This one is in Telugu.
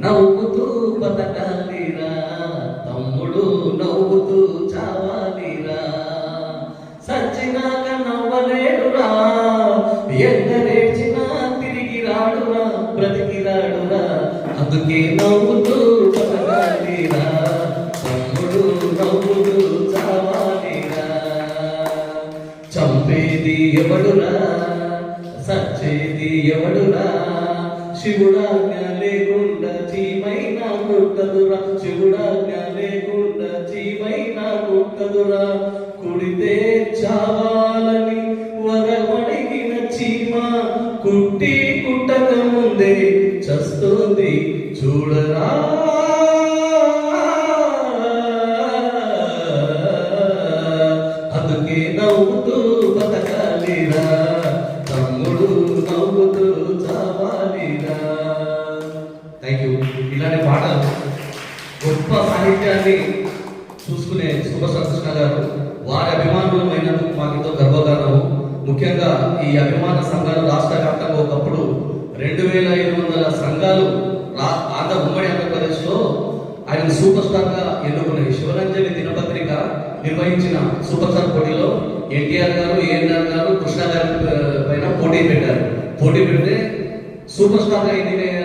నవ్వుతూ బతకాలిరా. తమ్ముడు నవ్వుతూ చావాలిరా. సచ్చినాక నవ్వలేడురా. ఎందరేడ్చినా తిరిగి రాడురా బ్రతికి రాడురా అందుకే నవ్వుతూ బతకాలిరా. తమ్ముడు నవ్వుతూ చావాలిరా. చంపేది ఎవడురా? సచ్చేది ఎవడురా? శివుడా చీమైనా ముట్టదురా శివుడాజ్ఞ లేకుండా చీమైనా ముట్టదురా. కుడితే చావాలని వరమడిగిన చీమ. కుట్టి కుట్టక ముందే చస్తుంది చూడరా. అందుకే నవ్వుతూ గొప్ప సాహిత్యాన్ని చూసుకునే సూపర్ కృష్ణ గారు. వారి అభిమానులమైనందుకు మాకు ఎంతో గర్వకారణము. ముఖ్యంగా ఈ అభిమాన సంఘాలు రాష్ట్ర వ్యాప్తంగా ఒకప్పుడు రెండు వేల ఐదు వందల సంఘాలు ఆంధ్ర ఉమ్మడి ఆంధ్రప్రదేశ్లో ఆయన సూపర్ స్టార్గా శివరంజని దినపత్రిక నిర్వహించిన సూపర్ స్టార్ పోటీలో ఎన్టీఆర్ గారు ఏఎన్ఆర్ గారు కృష్ణ గారి పైన పోటీ పెట్టారు. పోటీ పెడితే సూపర్ స్టార్గా